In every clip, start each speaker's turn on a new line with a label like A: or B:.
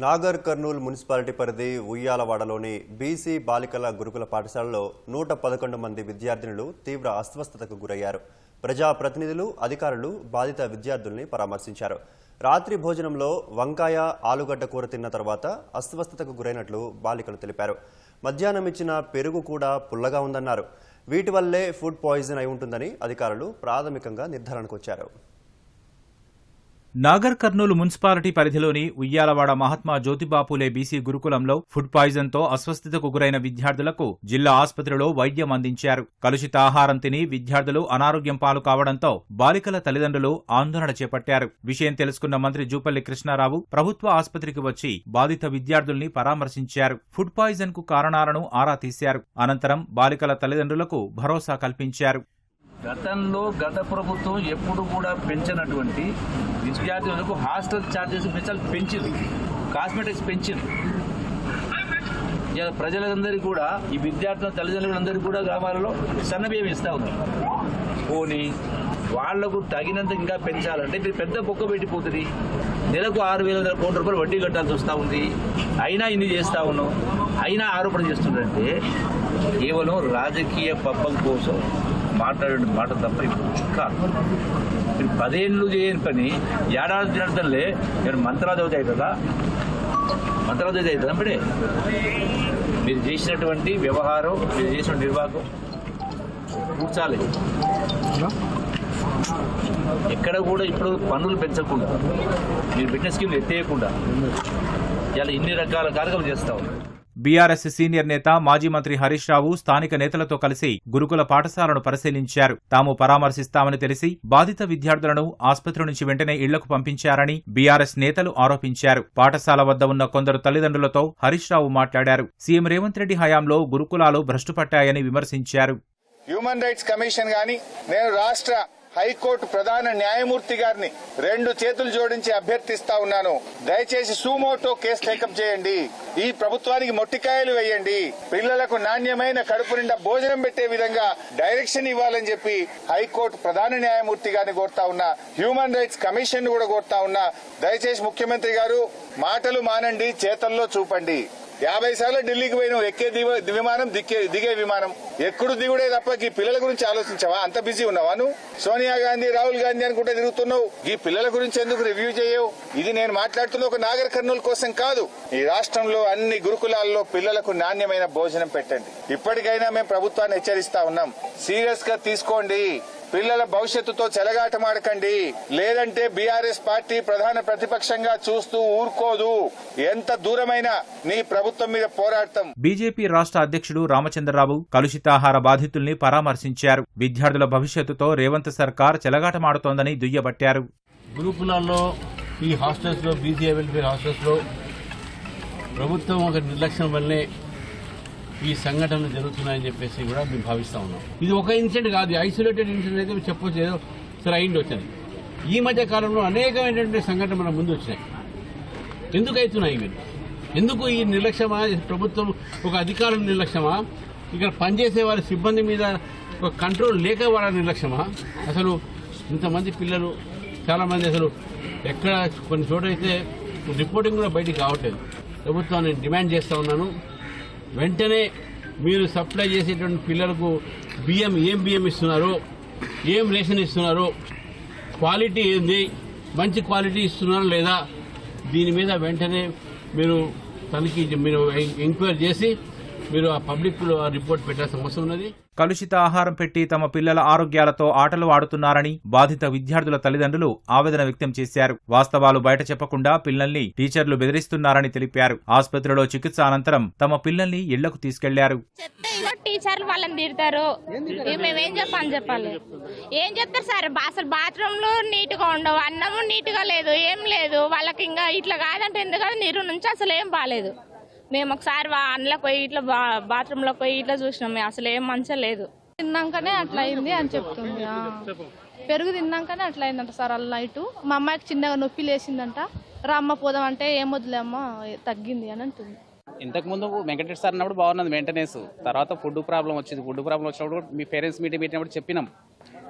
A: Nagar Kurnool municipality పరిధి ఉయ్యాలవాడలోని BC బాలికల గురుకుల పాఠశాలలో నూట పదకొండు మంది విద్యార్థినులు తీవ్ర అస్వస్థతకు గురయ్యారు. ప్రజాప్రతినిధులు అధికారులు బాధిత విద్యార్థుల్ని పరామర్శించారు. రాత్రి భోజనంలో వంకాయ ఆలుగడ్డ కూర తిన్న తర్వాత అస్వస్థతకు గురైనట్లు బాలికలు తెలిపారు. మధ్యాహ్నం ఇచ్చిన పెరుగు కూడా పుల్లగా ఉందన్నారు. వీటి వల్లే ఫుడ్ పాయిజన్ అయి ఉంటుందని అధికారులు ప్రాథమికంగా నిర్ధారణకు వచ్చారు.
B: నాగర్ కర్నూలు మున్సిపాలిటీ పరిధిలోని ఉయ్యాలవాడ మహాత్మా జ్యోతిబాపులే బీసీ గురుకులంలో ఫుడ్ పాయిజన్తో అస్వస్థతకు గురైన విద్యార్థులకు జిల్లా ఆసుపత్రిలో వైద్యం అందించారు. కలుషిత ఆహారం తిని విద్యార్థులు అనారోగ్యం పాలు కావడంతో బాలికల తల్లిదండ్రులు ఆందోళన చేపట్టారు. విషయం తెలుసుకున్న మంత్రి జూపల్లి కృష్ణారావు ప్రభుత్వ ఆసుపత్రికి వచ్చి బాధిత విద్యార్థుల్ని పరామర్శించారు. ఫుడ్ పాయిజన్కు కారణాలను ఆరా తీశారు. అనంతరం బాలికల తల్లిదండ్రులకు భరోసా కల్పించారు.
C: గతంలో గత ప్రభుత్వం ఎప్పుడు కూడా పెంచినటువంటి విద్యార్థులకు హాస్టల్ ఛార్జెస్ పెంచాలి పెంచింది. కాస్మెటిక్స్ పెంచింది. ఇలా ప్రజలందరికీ కూడా ఈ విద్యార్థుల తల్లిదండ్రులందరికీ కూడా గ్రామాలలో సన్నబియ్యం ఇస్తా ఉన్నారు. పోనీ వాళ్ళకు తగినంత ఇంకా పెంచాలంటే మీరు పెద్ద బొక్క పెట్టిపోతుంది. నెలకు ఆరు వేల కోట్ల రూపాయలు వడ్డీ కట్టాల్సి వస్తూ ఉంది. అయినా ఇన్ని చేస్తా ఉన్నాం అయినా ఆరోపణ చేస్తుందంటే కేవలం రాజకీయ పబ్బం కోసం మాట్లాడే మాట తప్ప ఇప్పుడు కాదు మీరు పదేళ్ళు చేయని పని ఏడాది తినడంలే నేను మంత్రాలు అవుతాయి కదా? మంత్రాలు అవుతాయి కదా అప్పుడే మీరు చేసినటువంటి వ్యవహారం మీరు చేసిన నిర్వాహకం కూర్చాలి. ఎక్కడ కూడా ఇప్పుడు పన్నులు పెంచకుండా మీరు పెట్టిన స్కీమ్ ఎత్తేయకుండా ఇలా ఇన్ని రకాల కార్యక్రమాలు చేస్తూ ఉన్నారు.
B: బీఆర్ఎస్ సీనియర్ నేత మాజీ మంత్రి హరీష్ రావు స్థానిక నేతలతో కలిసి గురుకుల పాఠశాలను పరిశీలించారు. తాము పరామర్శిస్తామని తెలిసి బాధిత విద్యార్థులను ఆసుపత్రి నుంచి వెంటనే ఇళ్ళకు పంపించారని బీఆర్ఎస్ నేతలు ఆరోపించారు. పాఠశాల వద్ద ఉన్న కొందరు తల్లిదండ్రులతో హరీష్ రావు మాట్లాడారు. సీఎం రేవంత్ రెడ్డి హయాంలో గురుకులాలు భ్రష్టుపట్టాయని విమర్శించారు.
D: హ్యూమన్ రైట్స్ కమిషన్ గాని నేను రాష్ట్ర హైకోర్టు ప్రధాన న్యాయమూర్తి గారిని రెండు చేతులు జోడించి అభ్యర్థిస్తా ఉన్నాను. దయచేసి సూమోటో కేసు టేకప్ చేయండి. ఈ ప్రభుత్వానికి మొట్టికాయలు వేయండి. పిల్లలకు నాణ్యమైన కడుపు నిండా భోజనం పెట్టే విధంగా డైరెక్షన్ ఇవ్వాలని చెప్పి హైకోర్టు ప్రధాన న్యాయమూర్తి గారిని కోరుతా ఉన్నా హ్యూమన్ రైట్స్ కమిషన్ కూడా కోరుతా ఉన్నా దయచేసి ముఖ్యమంత్రి గారు మాటలు మానండి చేతల్లో చూపండి. యాభై సార్లు ఢిల్లీకి పోయినావు ఎక్కే దివ- విమానం దిక్కే దిగే విమానం. ఎక్కడు దిగుడే తప్ప ఈ పిల్లల గురించి ఆలోచించావా? అంత బిజీ ఉన్నావా నువ్వు? సోనియా గాంధీ రాహుల్ గాంధీ అనుకుంటే తిరుగుతున్నావు. ఈ పిల్లల గురించి ఎందుకు రివ్యూ చేయవు? ఇది నేను మాట్లాడుతున్న ఒక నాగర్ కర్నూలు కోసం కాదు. ఈ రాష్ట్రంలో అన్ని గురుకులాల్లో పిల్లలకు నాణ్యమైన భోజనం పెట్టండి. ఇప్పటికైనా మేము ప్రభుత్వాన్ని హెచ్చరిస్తా ఉన్నాం. సీరియస్గా తీసుకోండి. పిల్లల భవిష్యత్తుతో చెలగాటమాడకండి లేదంటే బీఆర్ఎస్ పార్టీ ప్రధాన ప్రతిపక్షంగా చూస్తూ ఊరుకోదు. ఎంత దూరమైనా నీ ప్రభుత్వం మీద పోరాడతాం.
B: బీజేపీ రాష్ట్ర అధ్యక్షుడు రామచంద్రరావు కలుషితాహార బాధితుల్ని పరామర్శించారు. విద్యార్థుల భవిష్యత్తుతో రేవంత్ సర్కార్ చెలగాటమాడుతోందని దుయ్యబట్టారు.
E: గురుకులాల్లో ఈ హాస్టల్స్లో బీసీ వెల్ఫేర్ హాస్టల్స్లో ప్రభుత్వం ఒక నిర్లక్ష్యం వల్లే ఈ సంఘటనలు జరుగుతున్నాయని చెప్పేసి కూడా మేము భావిస్తా ఉన్నాం. ఇది ఒక ఇన్సిడెంట్ కాదు ఐసోలేటెడ్ ఇన్సిడెంట్ అయితే మీరు చెప్పొచ్చు ఏదో సరే అయింది వచ్చింది. ఈ మధ్య కాలంలో అనేకమైనటువంటి సంఘటనలు మన ముందు వచ్చినాయి. ఎందుకు అవుతున్నాయి ఇవి? ఎందుకు ఈ నిర్లక్ష్యమా? ప్రభుత్వం ఒక అధికారుల నిర్లక్ష్యమా? ఇక్కడ పనిచేసే వారి సిబ్బంది మీద ఒక కంట్రోల్ లేక వాళ్ళ నిర్లక్ష్యమా? అసలు ఇంతమంది పిల్లలు చాలామంది అసలు ఎక్కడ కొన్ని చోట అయితే రిపోర్టింగ్ కూడా బయటికి కావట్లేదు ప్రభుత్వాన్ని డిమాండ్ చేస్తూ ఉన్నాను. వెంటనే మీరు సప్లై చేసేటువంటి పిల్లలకు బియ్యం ఏం బియ్యం ఇస్తున్నారు ఏం రేషన్ ఇస్తున్నారు క్వాలిటీ ఏంది మంచి క్వాలిటీ ఇస్తున్నారా లేదా దీని మీద వెంటనే మీరు తనిఖీ మీరు ఎంక్వైరీ చేసి మీరు ఆ పబ్లిక్లో ఆ రిపోర్ట్ పెట్టాల్సిన అవసరం ఉన్నది?
B: కలుషిత ఆహారం పెట్టి తమ పిల్లల ఆరోగ్యాలతో ఆటలు ఆడుతున్నారని బాధిత విద్యార్థుల తల్లిదండ్రులు ఆవేదన వ్యక్తం చేశారు. వాస్తవాలు బయట చెప్పకుండా పిల్లల్ని టీచర్లు బెదిరిస్తున్నారని తెలిపారు. ఆసుపత్రిలో చికిత్స అనంతరం తమ పిల్లల్ని
F: ఇళ్ళకు తీసుకెళ్ళారు. టీచర్లు వాళ్ళని తిడతారు. మేమేం చెప్పాలి చెప్పాలి. ఏం చెప్తారు సార్? అసలు బాత్రూమ్లు నీట్గా ఉండవు అన్నము నీట్గా లేదు ఏం లేదు. వాళ్ళకి ఇంకా ఇట్లా కాదంటే ఎందుకంటే నీరు నుంచి అసలు ఏం బాగాలేదు మేము ఒకసారి వా- అందులోకి పోయి ఇట్లా బా- బాత్రూంలోకి పోయి ఇట్లా చూసినాం. మేము అసలు ఏం మంచిగా లేదు.
G: తిన్నాకనే అట్లా అయింది అని చెప్తుంది. పెరుగు తిన్నాకనే అట్లా అయిందంట సార్ అల్ల నైట్ మా అమ్మాయికి చిన్నగా నొప్పి లేచిందంట. రామ్మ పోదాం అంటే ఏం వద్దులే అమ్మ తగ్గింది అని అంటుంది.
H: ఇంతకు ముందు వెంకటేష్ సార్ అన్నప్పుడు బాగున్నది మెయింటెనెన్స్ తర్వాత ఫుడ్ ప్రాబ్లం వచ్చింది. ఫుడ్ ప్రాబ్లం వచ్చినప్పుడు మీ పేరెంట్స్ మీటింగ్ పెట్టినప్పుడు చెప్పినాం.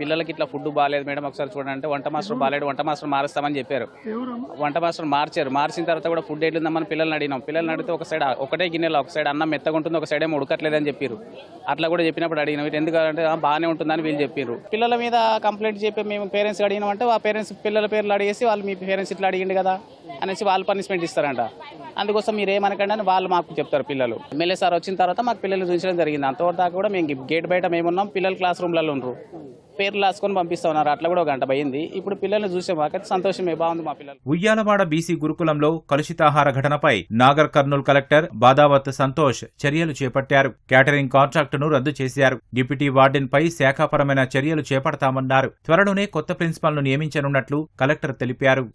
H: పిల్లలకి ఇట్లా ఫుడ్ బాగాలేదు మేడం ఒకసారి చూడండి అంటే వంట మాస్టర్ బాగాలేడు వంట మాస్టర్ మారుస్తామని చెప్పారు. వంట మాస్టర్ మార్చారు. మార్చిన తర్వాత కూడా ఫుడ్ ఎట్లుందామని పిల్లల్ని అడిగినాం. పిల్లల్ని అడిగితే ఒక సైడ్ ఒకటే గిన్నెలో ఒక సైడ్ అన్నం మెత్తగా ఉంటుంది ఒక సైడ్ ఏమో ఉడకట్లేదని చెప్పారు. అట్లా కూడా చెప్పినప్పుడు అడిగినాం. ఇటు ఎందుకంటే బాగానే ఉంటుందని వీళ్ళు చెప్పారు. పిల్లల మీద కంప్లైంట్ చెప్పి మేము పేరెంట్స్ అడిగినామంటే ఆ పేరెంట్స్ పిల్లల పేర్లు అడిగేసి వాళ్ళు మీ పేరెంట్స్ ఇట్లా అడిగిండు కదా అనేసి వాళ్ళు పనిష్మెంట్ ఇస్తారంట. అందుకోసం మీరు ఏమనకండి అని వాళ్ళు మాకు చెప్తారు పిల్లలు. ఎమ్మెల్యే సార్ వచ్చిన తర్వాత మాకు పిల్లలు చూపించడం జరిగింది. అంతవరకు దాకా కూడా మేము గేట్ బయట మేమున్నాం. పిల్లలు క్లాస్ రూమ్లలో ఉండరు. పేర్లు రాసుకొని పంపిస్తా ఉన్నారు. అట్లా కూడా ఒక గంట పోయింది. ఇప్పుడు పిల్లల్ని చూసే మాకైతే సంతోషమే. బాగుంది మా పిల్లలు.
B: ఉయ్యాలవాడ బీసీ గురుకులంలో కలుషితాహార ఘటనపై నాగర్ కర్నూల్ కలెక్టర్ బాదావత్ సంతోష్ చర్యలు చేపట్టారు. క్యాటరింగ్ కాంట్రాక్టును రద్దు చేశారు. డిప్యూటీ వార్డెన్ పై శాఖాపరమైన చర్యలు చేపడతామన్నారు. త్వరలోనే కొత్త ప్రిన్సిపాల్ను నియమించనున్నట్లు కలెక్టర్ తెలిపారు.